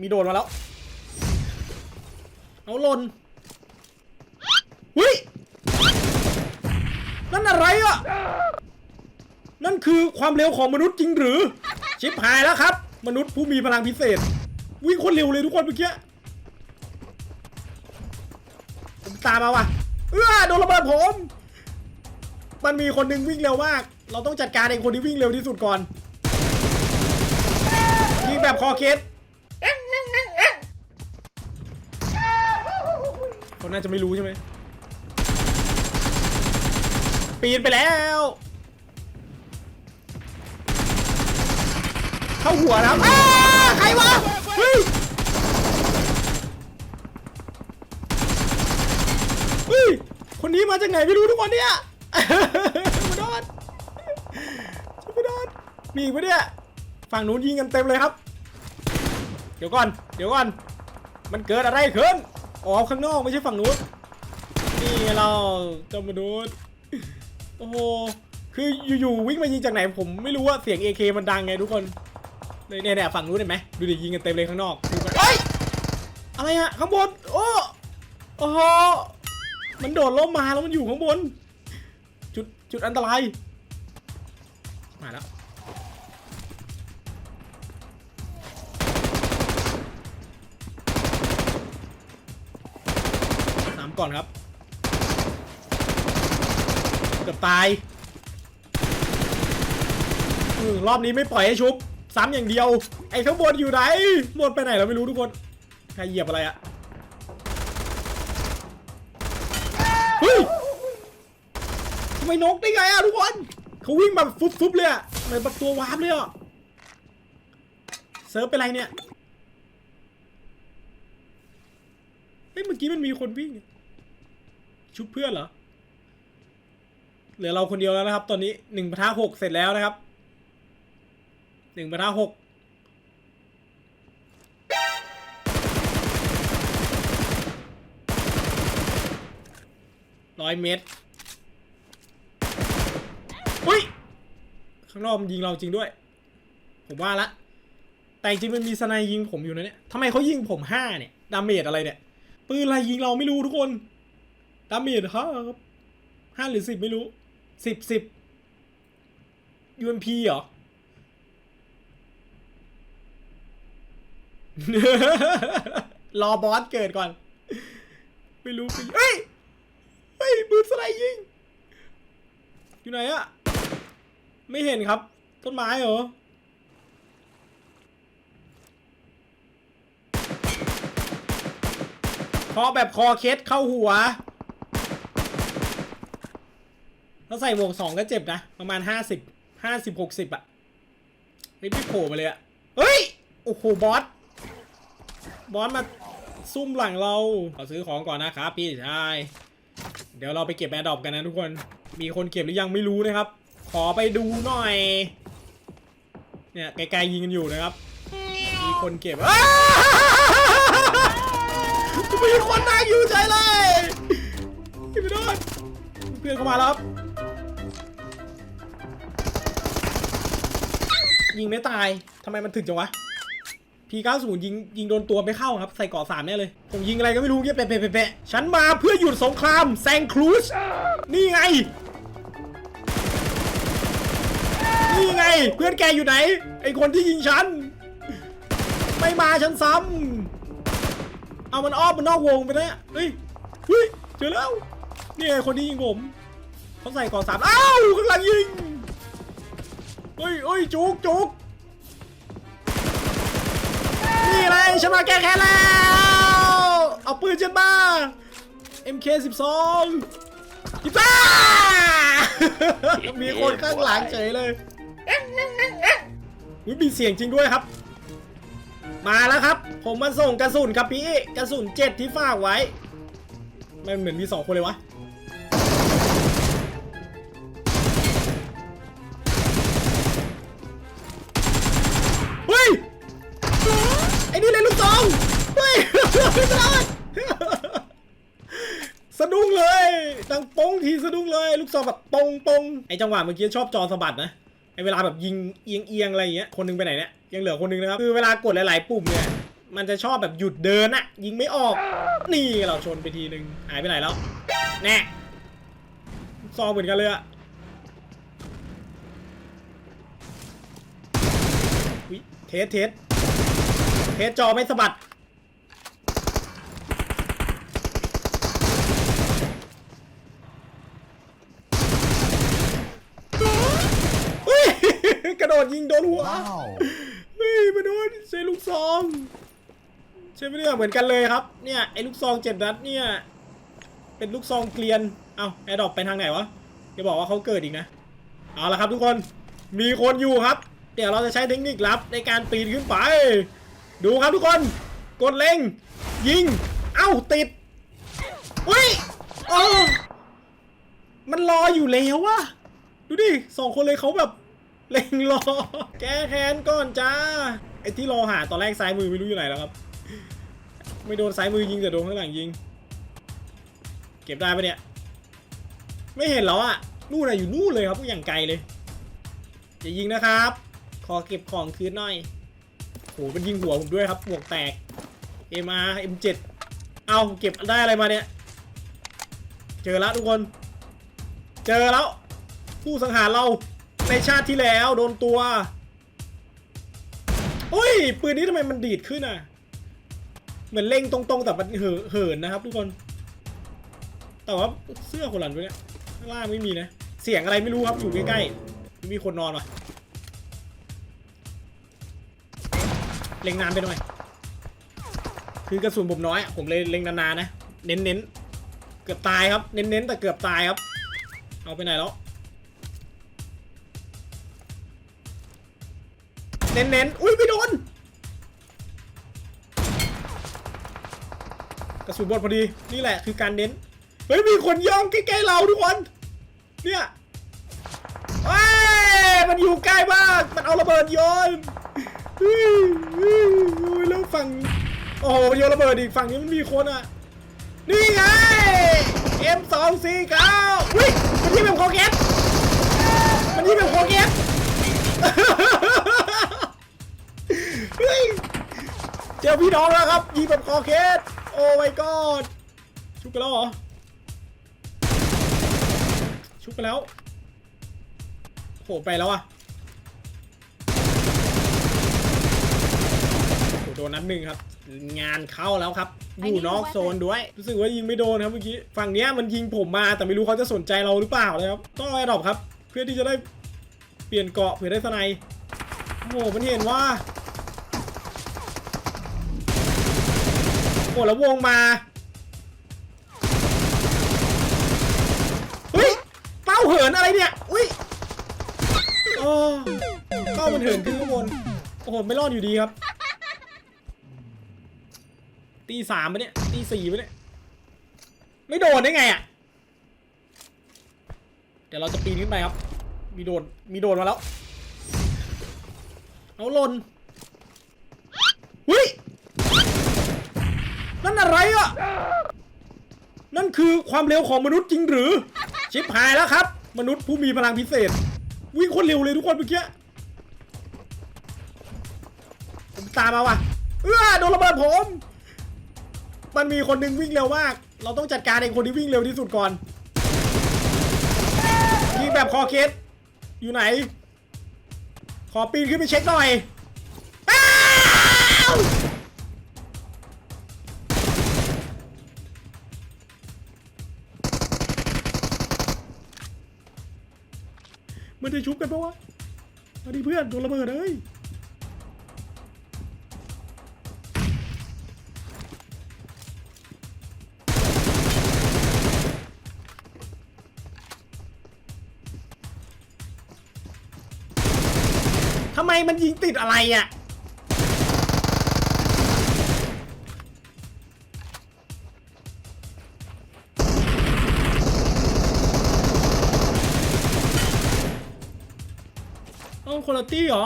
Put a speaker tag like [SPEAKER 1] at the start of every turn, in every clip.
[SPEAKER 1] มีโดนมาแล้ว เอาหล่นหุ้ย นั่นอะไรอะ นั่นคือความเร็วของมนุษย์จริงหรือ ชิปหายแล้วครับ มนุษย์ผู้มีพลังพิเศษ วิ่งคนเร็วเลยทุกคนเมื่อกี้ผมตามมาว่ะ เอื้อโดนระเบิดผม มันมีคนหนึ่งวิ่งเร็วมาก เราต้องจัดการไอ้คนที่วิ่งเร็วที่สุดก่อนยิงแบบคอเคส เขาน่าจะไม่รู้ใช่ไหมปีนไปแล้ว เข้าหัวแล้วอ้าใครวะเฮ้ยเฮ้ยคนนี้มาจากไหนไม่รู้ทุกคนเนี่ยมาโดนช่วยมาโดนมีอีกปะเนี่ยฝั่งนู้นยิงกันเต็มเลยครับ เดี๋ยวก่อน เดี๋ยวก่อน มันเกิดอะไรขึ้น อ๋อข้างนอกไม่ใช่ฝั่งนู้นนี่ไงเราเจ้ามนุษย์โอ้โหคืออยู่ๆวิ่งมายิงจากไหนผมไม่รู้ว่าเสียง AK มันดังไงทุกคนเลยเนี่ยเนี่ยฝั่งนู้นเห็นไหมดูดิยิงกันเต็มเลยข้างนอกดูกันเฮ้ยอะไรอะข้างบนโอ้โอ้โหมันโดดล่มมาแล้วมันอยู่ข้างบน จุดจุดอันตรายมาแล้ว ก่อนครับ เกือบตายอรอบนี้ไม่ปล่อยให้ชุบ ซ้ำอย่างเดียว ไอ้ข้างบนอยู่ไหนหมดไปไหนเราไม่รู้ทุกคน ใครเหยียบอะไรอะเฮ้ยทำไมนกได้ไงอะทุกคนเขาวิ่งแบบฟุบๆเลยอะเหมือนแบบตัววาร์ปเลยอะเซิร์ฟเป็นไรเนี่ย เฮ้ยเมื่อกี้มันมีคนวิ่ง ชุบเพื่อนเหรอ เหลือเราคนเดียวแล้วนะครับ ตอนนี้หนึ่งปะทะหกเสร็จแล้วนะครับหนึ่งปะทะหกร้อยเมตรอุ้ย ข้างนอกมันยิงเราจริงด้วย ผมว่าละ แต่จริงมันมีสไนยิงผมอยู่นะเนี่ยทำไมเขายิงผมห้าเนี่ย ดาเมจอะไรเนี่ย ปืนอะไรยิงเราไม่รู้ทุกคน ดาเมจห้าครับห้าหรือสิบไม่รู้สิบสิบ UMP เหรอ รอบอสเกิดก่อน ไม่รู้ไปเฮ้ย เฮ้ยปืนสไลด์ยิง อยู่ไหนอะไม่เห็นครับ ต้นไม้เหรอคาะแบบคอเคสเข้าหัว ถ้าใส่หมวกสองก็เจ็บนะ ประมาณห้าสิบห้าสิบหกสิบอะไม่พี่โผล่มาเลยอะเฮ้ย โอ้โห บอส บอสมาซุ่มหลังเราขอซื้อของก่อนนะครับพี่ชาย เดี๋ยวเราไปเก็บแอร์ดรอปกันนะทุกคน มีคนเก็บหรือยังไม่รู้นะครับ ขอไปดูหน่อย เนี่ยไกลๆยิงกันอยู่นะครับ มีคนเก็บอ้าวมีคนนั่งอยู่ใจเลยพี่ไม่โดนเพื่อนเข้ามาแล้วครับ ยิงไม่ตายทำไมมันถึกจังวะ P90 ยิงยิงโดนตัวไม่เข้าครับใส่เกาะสามแน่เลย ผมยิงอะไรก็ไม่รู้เงี้ยเปะเปะเปะเปะฉันมาเพื่อหยุดสงครามแซงครูซนี่ไง นี่ไง เพื่อนแกอยู่ไหน ไอคนที่ยิงฉัน ไม่มาฉันซ้ำเอามันอ้อมมันนอกวงไปนะเฮ้ยเฮ้ยเจอแล้วนี่ไงคนที่ยิงผมเขาใส่เกอสามอ้าวข้างหลังยิง เฮ้ยเฮ้ยจุกจุกนี่ไงฉันมาแก้แค้นแล้ว เอาปืนฉันมา MK12 ยิบซ่ามีคนข้างหลังเฉยเลยอุ๊ยมีเสียงจริงด้วยครับ มาแล้วครับ ผมมาส่งกระสุนครับพี่ กระสุนเจ็ดที่ฝากไว้ มันเหมือนมีสองคนเลยวะ ทีสะดุ้งเลยลูกซองแบบปงปงไอจังหวะเมื่อกี้ชอบจอสะบัดนะไอเวลาแบบยิงเอียงเอียงอะไรอย่างเงี้ยคนหนึงไปไหนเนี่ยยังเหลือคนหนึงนะครับคือเวลากดหลายๆปุ่มเนี่ยมันจะชอบแบบหยุดเดินอะยิงไม่ออก นี่เราชนไปทีหนึ่งหายไปไหนแล้วแน่ซองเหมือนกันเลยอะเทสเทสเทสจอไม่สะบัด เฮ้ย กระโดดยิงโดนหัว
[SPEAKER 2] Wow.
[SPEAKER 1] เฮ้ยมาโดนใช้ลูกซองใช่ไหมเนี่ยเหมือนกันเลยครับ เนี่ยไอ้ลูกซองเจ็ดนัดเนี่ย เป็นลูกซองเกลียน เอาแอร์ดรอปไปทางไหนวะจะบอกว่าเขาเกิดอีกนะ เอาละครับทุกคน มีคนอยู่ครับ เดี๋ยวเราจะใช้เทคนิคลับในการปีนขึ้นไป ดูครับทุกคน กดเล็ง ยิง เอ้าติด อุ้ยเออมันรออยู่แล้ววะดูดิสองคนเลยเขาแบบ เล็งรอ แก้แค้นก่อนจ้า ไอ้ที่รอหาตอนแรกซ้ายมือไม่รู้อยู่ไหนแล้วครับ ไม่โดนซ้ายมือยิงแต่โดนข้างหลังยิง เก็บได้ปะเนี่ย ไม่เห็นแล้วอะนู่นอะอยู่นู่นเลยครับอย่างไกลเลยอย่ายิงนะครับ ขอเก็บของคืนหน่อยโหมันยิงหัวผมด้วยครับหมวกแตก MR M7 เอาเก็บได้อะไรมาเนี่ย เจอแล้วทุกคน เจอแล้ว ผู้สังหารเรา ในชาติที่แล้วโดนตัว อุ้ย ปืนนี้ทำไมมันดีดขึ้นอะ เหมือนเล็งตรงๆ แต่มันเหินนะครับทุกคน แต่ว่าเสื้อคนหลันไปเนี่ยข้างล่างไม่มีนะ เสียงอะไรไม่รู้ครับอยู่ใกล้ๆ มีคนนอนว่ะเล็งนานไปหน่อย คือกระสุนผมน้อย ผมเลยเล็งนานๆนะ เน้นๆ เกือบตายครับ เน้นๆ แต่เกือบตายครับ เอาไปไหนแล้ว น้นๆ อุ้ยไม่โดน กระสุนบดพอดี นี่แหละคือการเน้น เฮ้ย มีคนย่องใกล้ๆเราทุกคน เนี่ยเฮ้ยมันอยู่ใกล้มาก มันเอาระเบิดโยนเฮ้ยเฮ้ยโอ้ยแล้วฝั่ง โอ้โหโยนระเบิดอีกฝั่งนี้มันมีคนอะ นี่ไง M249 อุ้ยมันที่เป็นโคเกตมันที่เป็นโคเกต เจอพี่น้องแล้วครับยิงแบบคอเคสโอ้ my god ชุบไปแล้วเหรอ ชุบไปแล้วโหไปแล้วอะโหโดนนัดหนึ่งครับ งานเข้าแล้วครับอยู่นอกโซนด้วย รู้สึกว่ายิงไม่โดนครับเมื่อกี้ฝั่งเนี้ยมันยิงผมมาแต่ไม่รู้เขาจะสนใจเราหรือเปล่าเลยครับต้องเอาไอ้ดรอปครับ เพื่อที่จะได้เปลี่ยนเกาะเผื่อได้สไนโอ้โหมันเห็นว่า โอ้แล้ววงมาเฮ้ยเป้าเหินอะไรเนี่ยอุ้ยโอ้เป้ามันเหินขึ้นข้างบนโอ้โหไม่รอดอยู่ดีครับตีสามไปเนี่ยตีสี่ไปเนี่ยไม่โดนได้ไงอะเดี๋ยวเราจะปีนขึ้นไปครับ มีโดนมีโดนมาแล้วเอาลนเฮ้ย นั่นอะไรอะนั่นคือความเร็วของมนุษย์จริงหรือ ชิปหายแล้วครับ มนุษย์ผู้มีพลังพิเศษ วิ่งคนเร็วเลยทุกคนเมื่อกี้ผมตามมาว่ะเอื้อโดนระเบิดผม มันมีคนหนึงวิ่งเร็วมาก เราต้องจัดการไอ้คนที่วิ่งเร็วที่สุดก่อนยิงแบบคอเคสอยู่ไหน ขอปีนขึ้นไปเช็คหน่อย มันจะชุบกันปะวะมาดิเพื่อนโดนระเบิดเลยทำไมมันยิงติดอะไรอะ คนละตี้เหรอ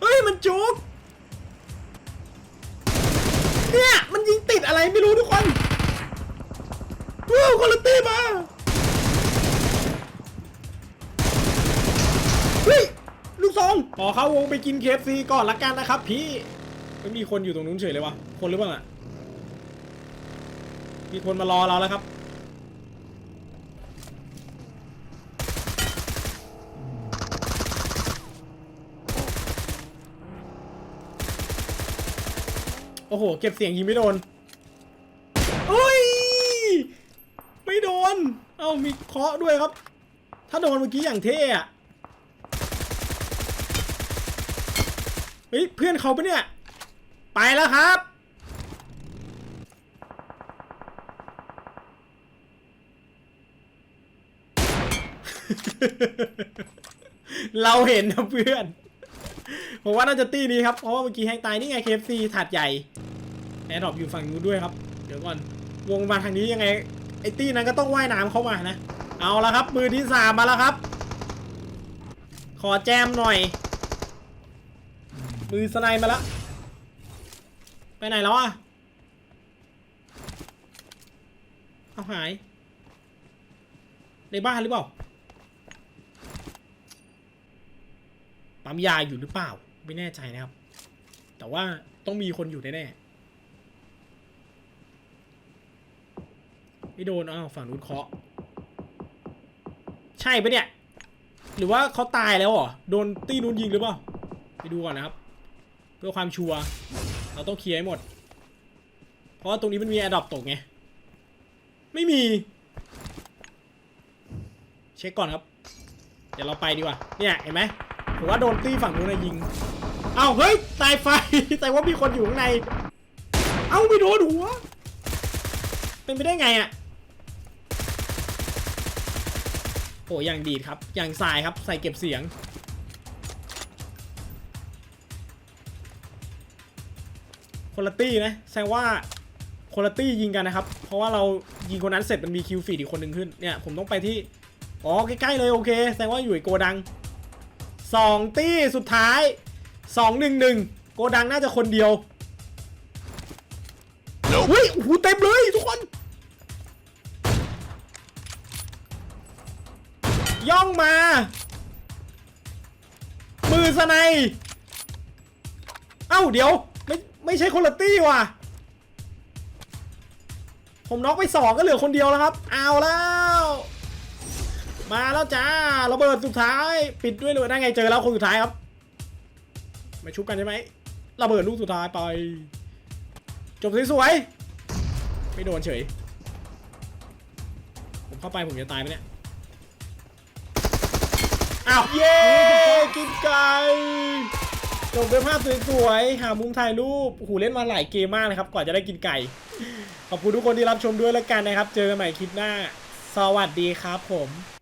[SPEAKER 1] เฮ้ย มันจุก เนี่ย มันยิงติดอะไรไม่รู้ทุกคนว้าวคนละตี้มาฮึลูกสองขอเข้าวงไปกินเคฟซีก่อนละกันนะครับพี่ไม่มีคนอยู่ตรงนู้นเฉยเลยวะคนหรือเปล่าอะ มีคนมารอเราแล้วครับ โอ้โห เก็บเสียงยิงไม่โดนเอ้ย ไม่โดน เอ้า มีเคาะด้วยครับ ถ้าโดนเมื่อกี้อย่างเท่อะเฮ้ย เพื่อนเขาปะเนี่ย ไปแล้วครับ เราเห็นนะเพื่อน ผมว่าน่าจะตีนี้ครับ เพราะว่าเมื่อกี้แฮงตายนี่ไง KFC ถาดใหญ่แอร์ดรอปอยู่ฝั่งนู้นด้วยครับ เดี๋ยวก่อน วงมาทางนี้ยังไง ไอ้ตี้นั้นก็ต้องว่ายน้ำเข้ามานะ เอาละครับ มือที่สามมาแล้วครับ ขอแจมหน่อย มือสไนมาแล้ว ไปไหนแล้วอะเอาหาย ในบ้านหรือเปล่า ปั๊มยาอยู่หรือเปล่า ไม่แน่ใจนะครับ แต่ว่าต้องมีคนอยู่แน่ๆไม่โดนอ้าวฝั่งนู้นเคาะ ใช่ปะเนี่ย หรือว่าเขาตายแล้วเหรอโดนตีนู้นยิงหรือเปล่าไปดูก่อนนะครับ เพื่อความชัวร์เราต้องเคลียร์ให้หมด เพราะว่าตรงนี้มันมีแอร์ดรอปตกไงไม่มี เช็คก่อนครับ เดี๋ยวเราไปดีกว่า เนี่ย เห็นไหม ผมว่าโดนตีฝั่งนู้นนะยิง เอ้าเฮ้ยตายไฟ แต่ว่ามีคนอยู่ข้างใน เอ้าไม่โดนหัว เป็นไปได้ไงอะโอ้อย่างดีดครับอย่างสายครับใส่เก็บเสียง คนละตี้นะแสดงว่าคนละตี้ยิงกันนะครับ เพราะว่าเรายิงคนนั้นเสร็จมันมีคิวฟีดอีกคนหนึ่งขึ้นเนี่ยผมต้องไปที่อ๋อใกล้ๆเลยโอเคแสดงว่าอยู่ในโกดัง สองตี้สุดท้ายสองหนึ่งหนึ่งโกดังน่าจะคนเดียวเฮ้ยโอ้โหเต็มเลยทุกคน ย่องมา มือสไนยเอ้าเดี๋ยว ไม่ไม่ใช่คนละตี้ว่ะ ผมน็อกไปสองก็เหลือคนเดียวแล้วครับ เอาแล้ว มาแล้วจ้าระเบิดสุดท้าย ปิดด้วยเลยได้ไงเจอแล้วคนสุดท้ายครับมาชุบกันใช่ไหมระเบิดลูกสุดท้ายไป จบสวยๆไม่โดนเฉย ผมเข้าไปผมจะตายไหมเนี่ยอ้าวเย้กินไก่จบด้วยภาพสวยๆหามุมถ่ายรูปโอ้โหเล่นมาหลายเกมมากเลยครับก่อนจะได้กินไก่ ขอบคุณทุกคนที่รับชมด้วยแล้วกันนะครับ เจอกันใหม่คลิปหน้า สวัสดีครับผม